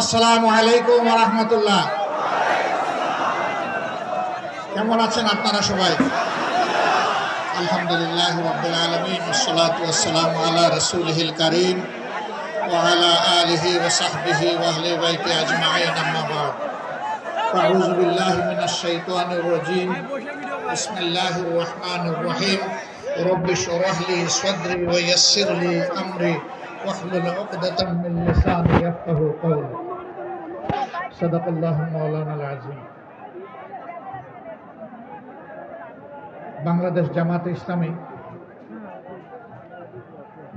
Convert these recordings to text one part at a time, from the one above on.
আসসালামু আলাইকুম রহমতুল্লাহ কেমন আছেন আপনারা সবাই আলহামদুলিল্লাহ রবিল আলমিন সালাতাম আলা রসুলহিল করিম وعلى آله وصحبه وأهل بيته أجمعين أما بعد أعوذ بالله من الشيطان الرجيم بسم الله الرحمن الرحيم رب اشرح لي صدري ويسر لي أمري واحلل عقدة من لساني يفقه قولي صدق الله مولانا العظيم বাংলাদেশ জামাত ইসলামী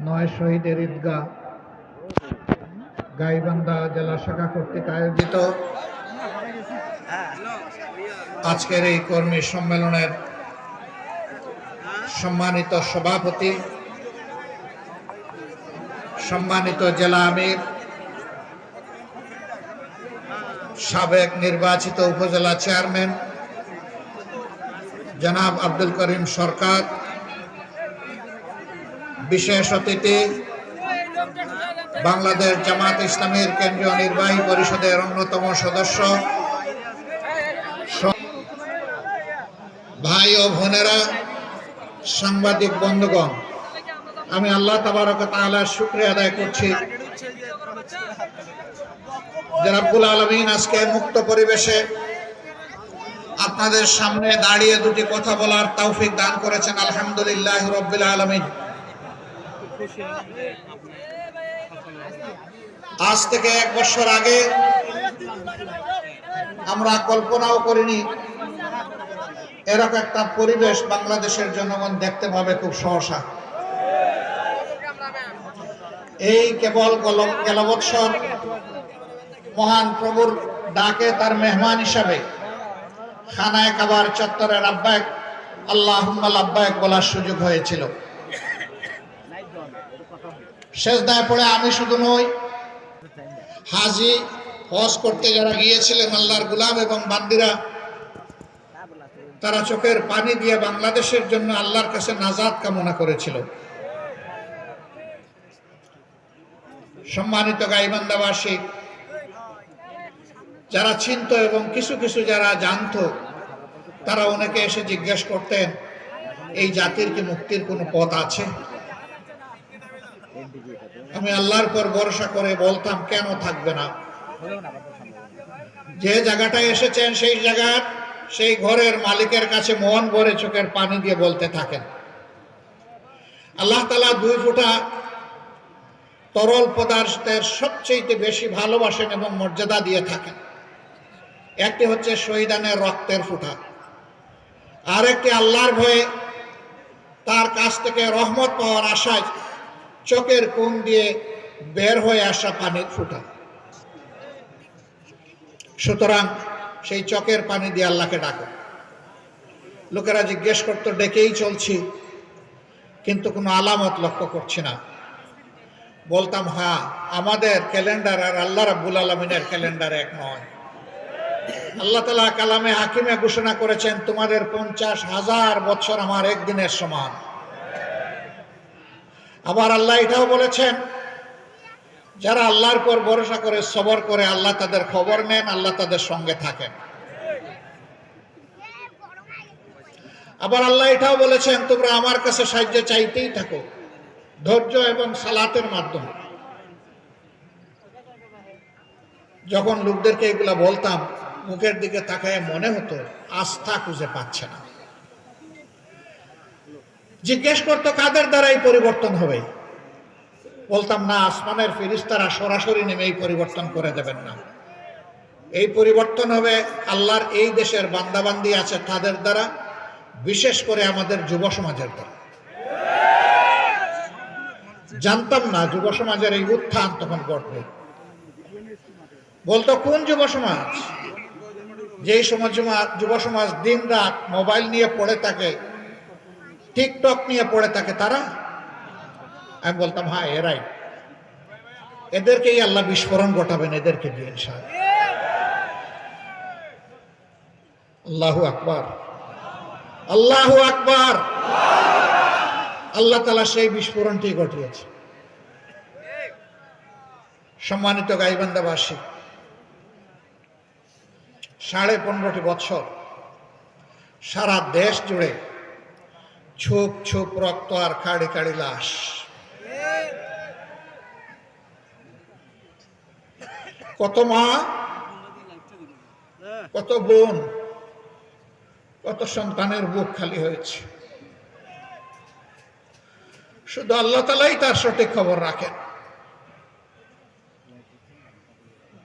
নয় শহীদের ঈদগাহ গাইবান্ধা জেলা শাখা কর্তৃক আয়োজিত আজকের এই কর্মী সম্মেলনের সম্মানিত সভাপতি সম্মানিত জেলা আমির, সাবেক নির্বাচিত উপজেলা চেয়ারম্যান, জনাব আব্দুল করিম সরকার, বিশেষ অতিথি, বাংলাদেশ জামাত ইসলামের কেন্দ্রীয় নির্বাহী পরিষদের অন্যতম সদস্য ভাই ও বোনেরা, সাংবাদিক বন্ধুগণ আমি আল্লাহ তাবারক তাআলার শুকরিয়া আদায় করছি। যে আলমিন আজকে মুক্ত পরিবেশে আপনাদের সামনে দাঁড়িয়ে দুটি কথা বলার তৌফিক দান করেছেন, আলহামদুলিল্লাহ রব্বিল আলমিন। আজ থেকে এক বছর আগে আমরা কল্পনাও করিনি, এরকম একটা পরিবেশ বাংলাদেশের জনগণ দেখতে পাবে খুব সহসা। এই কেবল গল- বৎসর মহান প্রভুর ডাকে তার মেহমান হিসাবে খানায় কাবার চত্বরের আব্বায়ক আল্লাহ আব্বায়ক বলার সুযোগ হয়েছিল। শেষ দায় পড়ে আমি শুধু নই, হাজি হজ করতে যারা গিয়েছিলেন আল্লাহর গুলাম এবং বান্দিরা, তারা চোখের পানি দিয়ে বাংলাদেশের জন্য আল্লাহর কাছে নাজাদ কামনা করেছিল। সম্মানিত গাইবান্দাবাসী যারা চিনত এবং কিছু কিছু যারা জানতো, তারা অনেকে এসে জিজ্ঞেস করতেন, এই জাতির কি মুক্তির কোনো পথ আছে? আমি আল্লাহর পর ভরসা করে বলতাম, কেন থাকবে না? যে জায়গাটায় এসেছেন, সেই জায়গার, সেই ঘরের মালিকের কাছে মন ভরে চোখের পানি দিয়ে বলতে থাকেন। আল্লাহ তালা দুই ফুটা তরল পদার্থের সবচেয়ে বেশি ভালোবাসেন এবং মর্যাদা দিয়ে থাকেন। একটি হচ্ছে শহীদানের রক্তের ফুটা। আর একটি আল্লাহর ভয়ে তার কাছ থেকে রহমত পাওয়ার আশায় চোখের কোণ দিয়ে বের হয়ে আসা পানির ফুটা। সুতরাং সেই চকের পানি দিয়ে আল্লাহকে ডাকো। লোকেরা জিজ্ঞেস করতো, ডেকেই চলছি? কিন্তু কোনো আলামত লক্ষ্য করছি না। বলতাম হ্যাঁ আমাদের ক্যালেন্ডার আর আল্লাহ রাব্বুল আলমিনের ক্যালেন্ডার এক নয়। আল্লাহ তালা কালামে হাকিমে ঘোষণা করেছেন, তোমাদের পঞ্চাশ হাজার বছর আমার একদিনের সমান। আবার আল্লাহ এটাও বলেছেন, যারা আল্লাহর পর ভরসা করে সবর করে, আল্লাহ তাদের খবর নেন, আল্লাহ তাদের সঙ্গে থাকেন। আবার আল্লাহ এটাও বলেছেন, তোমরা আমার কাছে সাহায্য চাইতেই থাকো। ধৈর্য এবং সালাতের মাধ্যমে। যখন লোকদেরকে এগুলা বলতাম, মুখের দিকে তাকায় মনে হতো, আস্থা খুঁজে পাচ্ছে না। জিজ্ঞেস করতো, কাদের দ্বারা এই পরিবর্তন হবে? বলতাম, না, আসমানের ফিরিস্তারা সরাসরি নেমে এই পরিবর্তন করে দেবেন না। এই পরিবর্তন হবে আল্লাহর এই দেশের বান্দাবান্দি আছে তাদের দ্বারা, বিশেষ করে আমাদের যুব সমাজের দ্বারা। জানতাম না, যুব সমাজের এই উত্থান তখন ঘটবে। বলতো, কোন যুব সমাজ? যেই সমাজ যুব সমাজ দিন রাত মোবাইল নিয়ে পড়ে থাকে, টিকটক নিয়ে পড়ে থাকে, তারা? আমি বলতাম হ্যাঁ এরাই। এদেরকেই আল্লাহ বিস্ফোরণ ঘটাবেন, এদেরকে দিয়ে ইনশাআল্লাহ। আল্লাহু আকবার। আল্লাহু আকবার। আল্লাহ তালা সেই বিস্ফোরণটি ঘটিয়েছে। সম্মানিত গাইবান্দাবাসী সাড়ে পনেরোটি বছর সারা দেশ জুড়ে ছুপ ছুপ রক্ত আর কাড়ি কাড়ি লাশ। কত মা, কত বোন, কত সন্তানের বুক খালি হয়েছে। শুধু আল্লাহ তালাই তার সঠিক খবর রাখেন।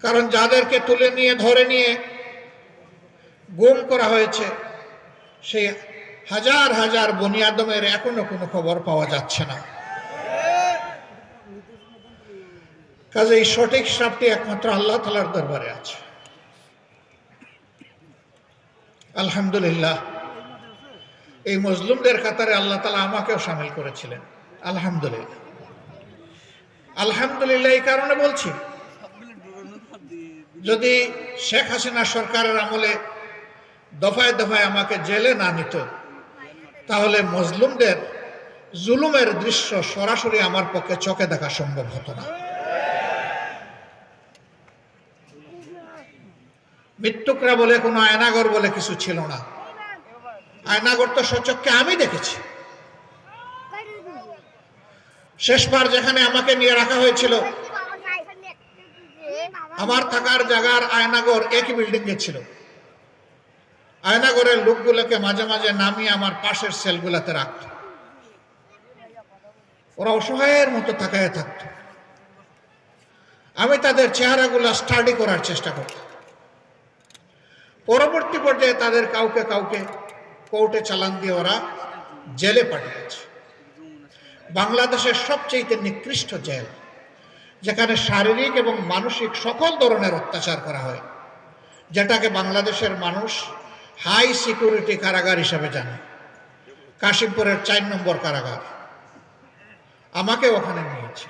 কারণ যাদেরকে তুলে নিয়ে, ধরে নিয়ে গুম করা হয়েছে সেই হাজার হাজার বনিয়াদমের এখনও কোনো খবর পাওয়া যাচ্ছে না। কাজে এই সঠিক সাপটি একমাত্র আল্লাহ তালার দরবারে আছে। আলহামদুলিল্লাহ। এই মজলুমদের কাতারে আল্লাহ তালা আমাকেও সামিল করেছিলেন। আলহামদুলিল্লাহ। আলহামদুলিল্লাহ এই কারণে বলছি যদি শেখ হাসিনা সরকারের আমলে দফায় দফায় আমাকে জেলে না নিত, তাহলে মজলুমদের জুলুমের দৃশ্য সরাসরি আমার পক্ষে চোখে দেখা সম্ভব হতো না। মৃত্যুকরা বলে, কোনো আয়নাগর বলে কিছু ছিল না। আয়নাগর তো সচককে আমি দেখেছি। শেষবার যেখানে আমাকে নিয়ে রাখা হয়েছিল আমার থাকার জায়গার আয়নাগর একই বিল্ডিং এ ছিল। আয়নাগরের লোকগুলোকে মাঝে মাঝে নামিয়ে আমার পাশের সেলগুলাতে রাখত। ওরা অসহায়ের মতো তাকায় থাকত। আমি তাদের চেহারাগুলো স্টাডি করার চেষ্টা করতাম। পরবর্তী পর্যায়ে তাদের কাউকে কাউকে কোর্টে চালান দিয়ে ওরা জেলে পাঠিয়েছে। বাংলাদেশের সবচেয়ে নিকৃষ্ট জেল। যেখানে শারীরিক এবং মানসিক সকল ধরনের অত্যাচার করা হয়, যেটাকে বাংলাদেশের মানুষ হাই সিকিউরিটি কারাগার হিসাবে জানে। কাশিমপুরের চার নম্বর কারাগার। আমাকে ওখানে নিয়েছে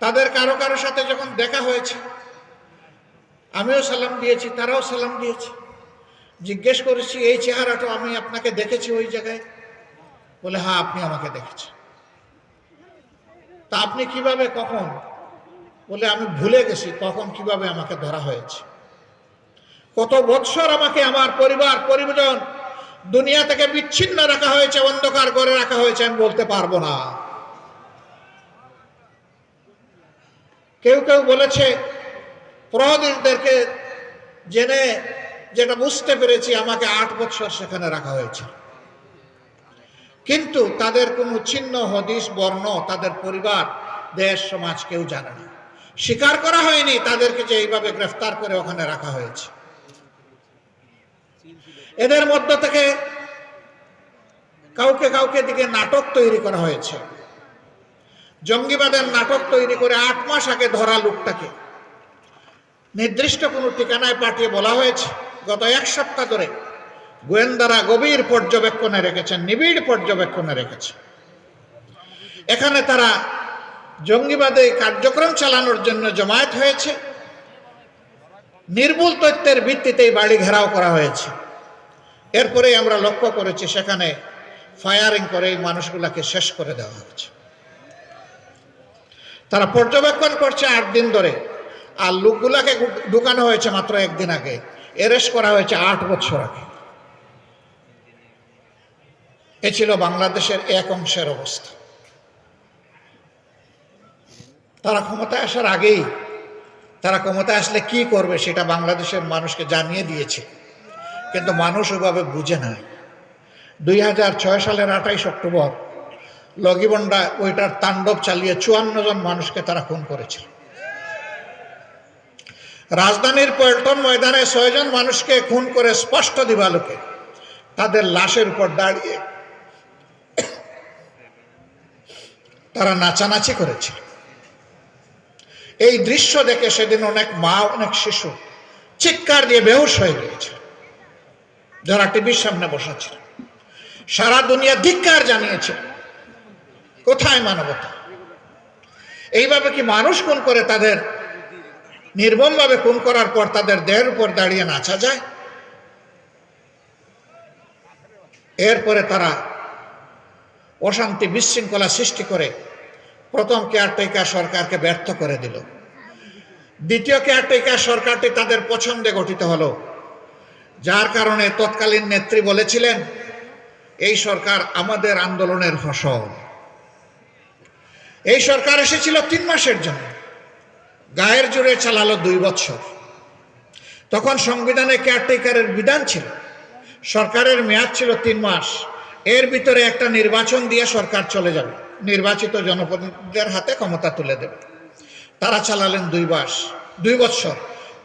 তাদের কারও কারও সাথে যখন দেখা হয়েছে, আমিও সালাম দিয়েছি, তারাও সালাম দিয়েছে। জিজ্ঞেস করেছি, এই চেহারাটা আমি আপনাকে দেখেছি ওই জায়গায়? বলে হ্যাঁ আপনি আমাকে দেখেছেন। তা আপনি কীভাবে কখন বলে, আমি ভুলে গেছি কখন কীভাবে আমাকে ধরা হয়েছে কত বৎসর আমাকে আমার পরিবার, পরিজন দুনিয়া থেকে বিচ্ছিন্ন রাখা হয়েছে, অন্ধকার করে রাখা হয়েছে, আমি বলতে পারব না। কেউ কেউ বলেছে প্রহদীরদেরকে জেনে যেটা বুঝতে পেরেছি, আমাকে আট বছর সেখানে রাখা হয়েছে। কিন্তু তাদের কোনো চিহ্ন হদিস, বর্ণ তাদের পরিবার, দেশ, সমাজ কেউ জানে না। স্বীকার করা হয়নি, তাদেরকে যে এইভাবে গ্রেফতার করে ওখানে রাখা হয়েছে। এদের মধ্য থেকে কাউকে কাউকে দিকে নাটক তৈরি করা হয়েছে। জঙ্গিবাদের নাটক তৈরি করে আট মাস আগে ধরা লোকটাকে। নির্দিষ্ট কোনো ঠিকানায় পাঠিয়ে বলা হয়েছে। গত এক সপ্তাহ ধরে গোয়েন্দারা গভীর পর্যবেক্ষণে রেখেছেন, নিবিড় পর্যবেক্ষণে রেখেছে এখানে তারা জঙ্গিবাদে কার্যক্রম চালানোর জন্য জমায়েত হয়েছে। নির্মূল তথ্যের ভিত্তিতে বাড়ি ঘেরাও করা হয়েছে। এরপরে আমরা লক্ষ্য করেছি, সেখানে ফায়ারিং করে এই মানুষগুলাকে শেষ করে দেওয়া হয়েছে। তারা পর্যবেক্ষণ করছে আট দিন ধরে। আর লোকগুলাকে ঢুকানো হয়েছে মাত্র একদিন আগে। এরেস্ট করা হয়েছে আট বছর আগে। এ ছিল বাংলাদেশের এক অংশের অবস্থা। তারা ক্ষমতায় আসার আগেই, তারা ক্ষমতায় আসলে কি করবে সেটা বাংলাদেশের মানুষকে জানিয়ে দিয়েছে। কিন্তু মানুষ ওভাবে বুঝে নাই। দুই হাজার ছয় সালের আঠাইশ অক্টোবর লগিবন্ডা ওইটার তাণ্ডব চালিয়ে চুয়ান্ন জন মানুষকে তারা খুন করেছিল। রাজধানীর পল্টন ময়দানে ছয়জন মানুষকে খুন করে স্পষ্ট দিবালোকে, তাদের লাশের উপর দাঁড়িয়ে তারা নাচানাচি করেছিল। এই দৃশ্য দেখে সেদিন অনেক মা, অনেক শিশু চিৎকার দিয়ে বেহুশ হয়ে গিয়েছিল। যারা টিভির সামনে বসা ছিল সারা দুনিয়া ধিক্কার জানিয়েছে কোথায় মানবতা? এইভাবে কি মানুষ খুন করে তাদের, নির্মমভাবে খুন করার পর তাদের দেহের উপর দাঁড়িয়ে নাচা যায়? এরপরে তারা অশান্তি বিশৃঙ্খলা সৃষ্টি করে প্রথম কেয়ারটেকার সরকারকে ব্যর্থ করে দিল। দ্বিতীয় কেয়ারটেকার সরকারটি তাদের পছন্দে গঠিত হলো, যার কারণে তৎকালীন নেত্রী বলেছিলেন, এই সরকার আমাদের আন্দোলনের ফসল। এই সরকার এসেছিল তিন মাসের জন্য, গায়ের জোরে চালালো দুই বছর। তখন সংবিধানে কেয়ারটেকারের বিধান ছিল, সরকারের মেয়াদ ছিল তিন মাস। এর ভিতরে একটা নির্বাচন দিয়ে সরকার চলে যাবে। নির্বাচিত জনপ্রতিনিধিদের হাতে ক্ষমতা তুলে দেবে। তারা চালালেন দুই মাস, দুই বছর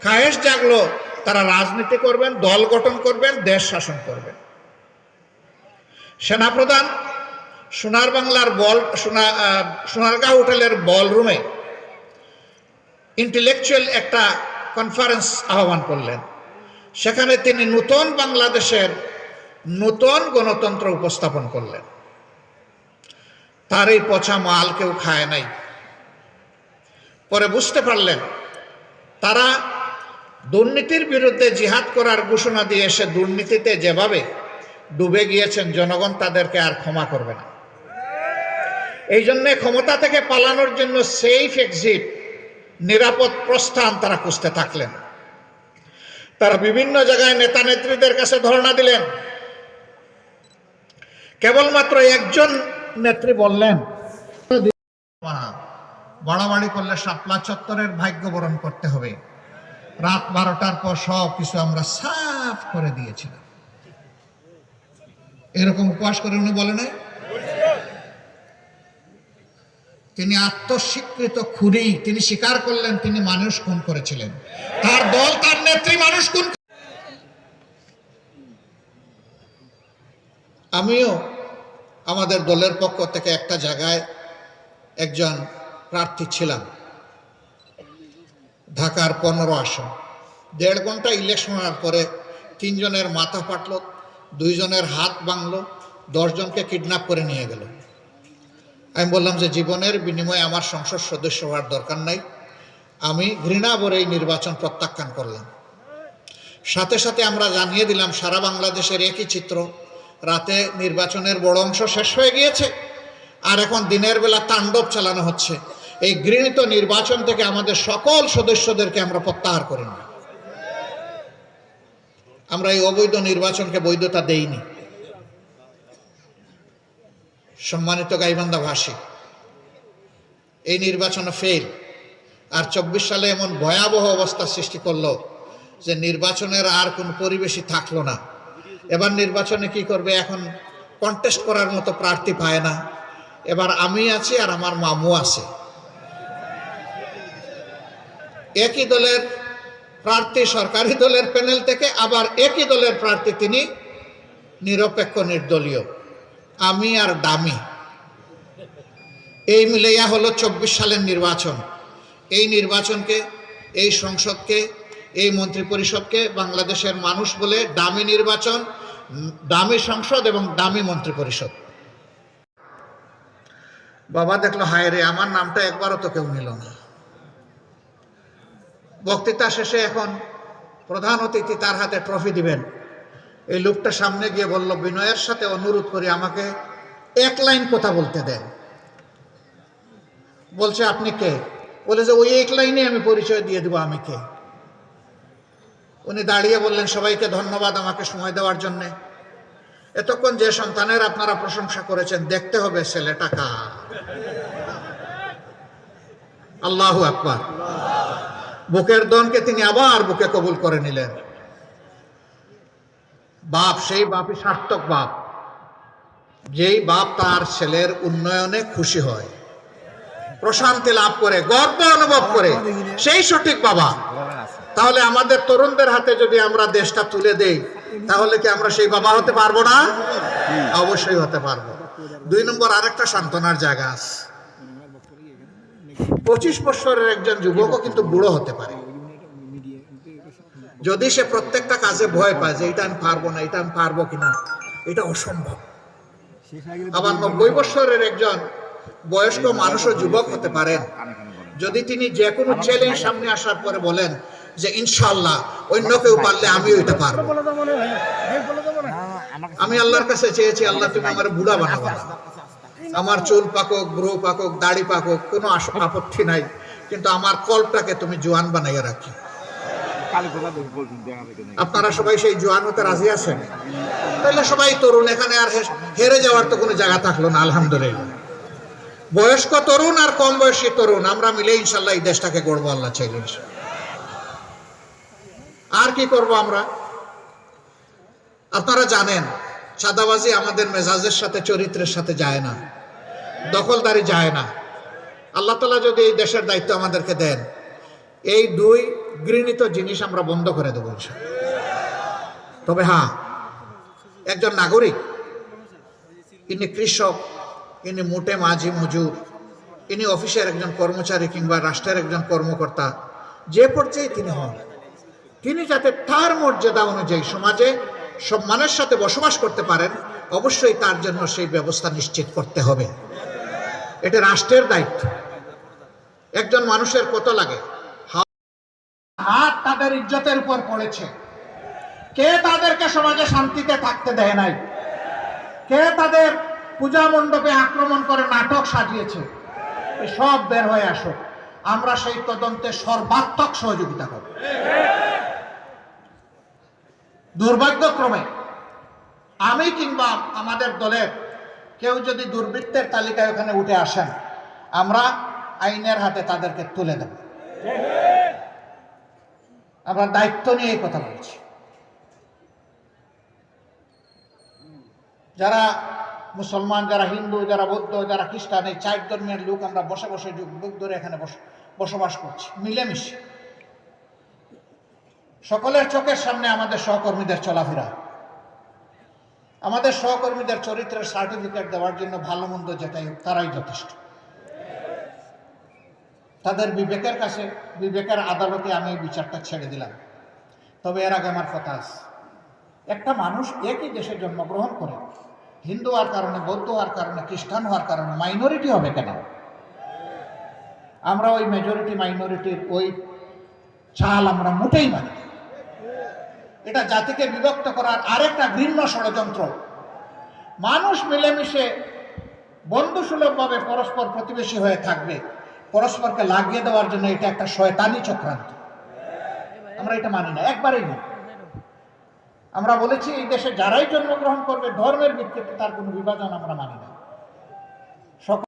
খায়েশ জাগলো, তারা রাজনীতি করবেন, দল গঠন করবেন, দেশ শাসন করবেন। সেনাপ্রধান সোনার বাংলার বল, সোনা সোনারগাঁও হোটেলের বলরুমে ইন্টেলেকচুয়াল একটা কনফারেন্স আহ্বান করলেন। সেখানে তিনি নূতন বাংলাদেশের নূতন গণতন্ত্র উপস্থাপন করলেন। তার এই পচা মাল কেউ খায় নাই। পরে বুঝতে পারলেন, তারা দুর্নীতির বিরুদ্ধে জিহাদ করার ঘোষণা দিয়ে এসে দুর্নীতিতে যেভাবে ডুবে গিয়েছেন জনগণ, তাদেরকে আর ক্ষমা করবে না। এই জন্যে ক্ষমতা থেকে পালানোর জন্য সেফ এক্সিট নিরাপদ প্রস্থান তারা খুঁজতে থাকলেন। তারা বিভিন্ন জায়গায় নেতা নেত্রীদের কাছে ধর্ণা দিলেন। কেবলমাত্র একজন নেত্রী বললেন, বাড়াবাড়ি করলে শাপলা চত্বরের ভাগ্য বরণ করতে হবে। রাত বারোটার পর সব কিছু আমরা সাফ করে দিয়েছিলাম। এরকম উপবাস করে উনি বলে নাই? তিনি আত্মস্বীকৃত খুনি, তিনি স্বীকার করলেন তিনি মানুষ খুন করেছিলেন। তার দল, তার নেত্রী মানুষ খুন আমিও আমাদের দলের পক্ষ থেকে একটা জায়গায় একজন প্রার্থী ছিলাম। ঢাকার পনেরো আসন। দেড় ঘণ্টা ইলেকশন হওয়ার পরে তিনজনের মাথা ফাটল, দুইজনের হাত ভাঙলো, দশজনকে কিডন্যাপ করে নিয়ে গেল। আমি বললাম যে জীবনের বিনিময়ে আমার সংসদ সদস্য হওয়ার দরকার নাই। আমি ঘৃণা ভরে এই নির্বাচন প্রত্যাখ্যান করলাম। সাথে সাথে আমরা জানিয়ে দিলাম সারা বাংলাদেশের একই চিত্র। রাতে নির্বাচনের বড় অংশ শেষ হয়ে গিয়েছে। আর এখন দিনের বেলা তাণ্ডব চালানো হচ্ছে। এই গৃহীত নির্বাচন থেকে আমাদের সকল সদস্যদেরকে আমরা প্রত্যাহার করি না। আমরা এই অবৈধ নির্বাচনকে বৈধতা দেইনি। সম্মানিত গাইবান্ধা ভাষী এই নির্বাচন ফেল আর চব্বিশ সালে এমন ভয়াবহ অবস্থা সৃষ্টি করল যে নির্বাচনের আর কোন পরিবেশই থাকল না। এবার নির্বাচনে কি করবে? এখন কন্টেস্ট করার মতো প্রার্থী পায় না। এবার আমি আছি আর আমার মামু আছে। একই দলের প্রার্থী সরকারি দলের প্যানেল থেকে আবার একই দলের প্রার্থী তিনি নিরপেক্ষ, নির্দলীয়। আমি আর দামি। এই মিলাইয়া হলো চব্বিশ সালের নির্বাচন। এই নির্বাচনকে, এই সংসদকে এই মন্ত্রী পরিষদকে বাংলাদেশের মানুষ বলে দামি নির্বাচন, দামি সংসদ এবং দামি মন্ত্রী পরিষদ বাবা দেখল, হায় রে, আমার নামটা একবারও তো কেউ নিল না। বক্তৃতা শেষে এখন প্রধান অতিথি তার হাতে ট্রফি দিবেন। এই লোকটা সামনে গিয়ে বলল, বিনয়ের সাথে অনুরোধ করি, আমাকে এক লাইন কথা বলতে দেন। বলছে, আপনি কে? বলে যে, ওই এক লাইনে আমি পরিচয় দিয়ে দেবো, আমি কে? উনি দাঁড়িয়ে বললেন, সবাইকে ধন্যবাদ আমাকে সময় দেওয়ার জন্য। এতক্ষণ যে সন্তানের আপনারা প্রশংসা করেছেন, দেখতে হবে ছেলেটা কা আল্লাহ আকবার। বুকের দনকে তিনি আবার বুকে কবুল করে নিলেন। বাপ, সেই বাপই সার্থক বাপ। যেই বাপ তার ছেলের উন্নয়নে খুশি হয়, প্রশান্তি লাভ করে, গর্ব অনুভব করে, সেই সঠিক বাবা। তাহলে আমাদের তরুণদের হাতে যদি আমরা দেশটা তুলে দেই, তাহলে কি আমরা সেই বাবা হতে পারব না? অবশ্যই হতে পারব। দুই নম্বর, আরেকটা সান্ত্বনার জায়গা আছে। পঁচিশ বছরের একজন যুবকও কিন্তু বুড়ো হতে পারে। যদি সে প্রত্যেকটা কাজে ভয় পায় যে এটা আমি পারব না, এটা আমি পারব কিনা, এটা অসম্ভব। আবার নব্বই বছরের একজন বয়স্ক মানুষও যুবক হতে পারেন। যদি তিনি যে কোনো চ্যালেঞ্জ সামনে আসার পরে বলেন যে ইনশাল্লাহ অন্য কেউ পারলে আমিও এটা পারব। আমি আল্লাহর কাছে চেয়েছি আল্লাহ তুমি আমার বুড়া বানাবো আমার চুল পাকক ব্রু পাকক দাড়ি পাকক কোনো আপত্তি নাই। কিন্তু আমার কল্পটাকে তুমি জোয়ান বানাইয়া রাখি। আপনারা সবাই সেই জোয়ান হতে রাজি আছেন? তাহলে সবাই তরুণ এখানে আর হে- হেরে যাওয়ার তো কোনো জায়গা থাকল না আলহামদুলিল্লাহ। বয়স্ক তরুণ আর কম বয়সী তরুণ আমরা মিলে ইনশাল্লাহ এই দেশটাকে গড়বো আল্লাহ চাইলে ইনশাল্লাহ। আর কি করব আমরা? আপনারা জানেন, চাঁদাবাজি আমাদের মেজাজের সাথে, চরিত্রের সাথে যায় না। দখলদারি যায় না। আল্লাহ তালা যদি এই দেশের দায়িত্ব আমাদেরকে দেন, এই দুই গৃহীত জিনিস আমরা বন্ধ করে দেবো তবে হ্যাঁ একজন নাগরিক, ইনি কৃষক, ইনি মোটে মাঝি মজুর, ইনি অফিসের একজন কর্মচারী কিংবা রাষ্ট্রের একজন কর্মকর্তা, যে পর্যায়ে তিনি হন তিনি যাতে তার মর্যাদা অনুযায়ী সমাজে সম্মানের সাথে বসবাস করতে পারেন, অবশ্যই তার জন্য সেই ব্যবস্থা নিশ্চিত করতে হবে। এটা রাষ্ট্রের দায়িত্ব। একজন মানুষের কত লাগে? হাত তাদের ইজ্জতের উপর পড়েছে। কে তাদেরকে সমাজে শান্তিতে থাকতে দেয় নাই? কে তাদের পূজা মণ্ডপে আক্রমণ করে নাটক সাজিয়েছে? সব বের হয়ে আসো আমরা সেই তদন্তে সর্বাত্মক সহযোগিতা করব। দুর্ভাগ্যক্রমে, আমি কিংবা আমাদের দলের কেউ যদি দুর্বৃত্তের তালিকায় ওখানে উঠে আসেন, আমরা আইনের হাতে তাদেরকে তুলে দেব। আমরা দায়িত্ব নিয়ে কথা বলছি। যারা মুসলমান, যারা হিন্দু, যারা বৌদ্ধ, যারা খ্রিস্টান, এই চার ধর্মের লোক আমরা বসে বসে যুগ যুগ ধরে এখানে বস- বসবাস করছি, মিলেমিশে। সকলের চোখের সামনে আমাদের সহকর্মীদের চলাফেরা। আমাদের সহকর্মীদের চরিত্রের সার্টিফিকেট দেওয়ার জন্য ভালো মন্দ যেটাই তারাই যথেষ্ট। তাদের বিবেকের কাছে, বিবেকের আদালতে আমি এই বিচারটা ছেড়ে দিলাম। তবে এর আগে আমার কথা আছে। একটা মানুষ একই দেশে জন্মগ্রহণ করে, হিন্দু হওয়ার কারণে, বৌদ্ধ হওয়ার কারণে, খ্রিস্টান হওয়ার কারণে, মাইনরিটি হবে কেন? আমরা ওই মেজরিটি মাইনরিটির ওই চাল আমরা মোটেই মানি এটা জাতিকে বিভক্ত করার আরেকটা ঘৃণ্য ষড়যন্ত্র। মানুষ মিলেমিশে বন্ধুসুলভভাবে পরস্পর প্রতিবেশী হয়ে থাকবে। পরস্পরকে লাগিয়ে দেওয়ার জন্য এটা একটা শয়তানি চক্রান্ত। আমরা এটা মানি না, একবারেই মানি আমরা বলেছি, এই দেশে যারাই জন্মগ্রহণ করবে, ধর্মের ভিত্তিতে তার কোনো বিভাজন আমরা মানি না। সকল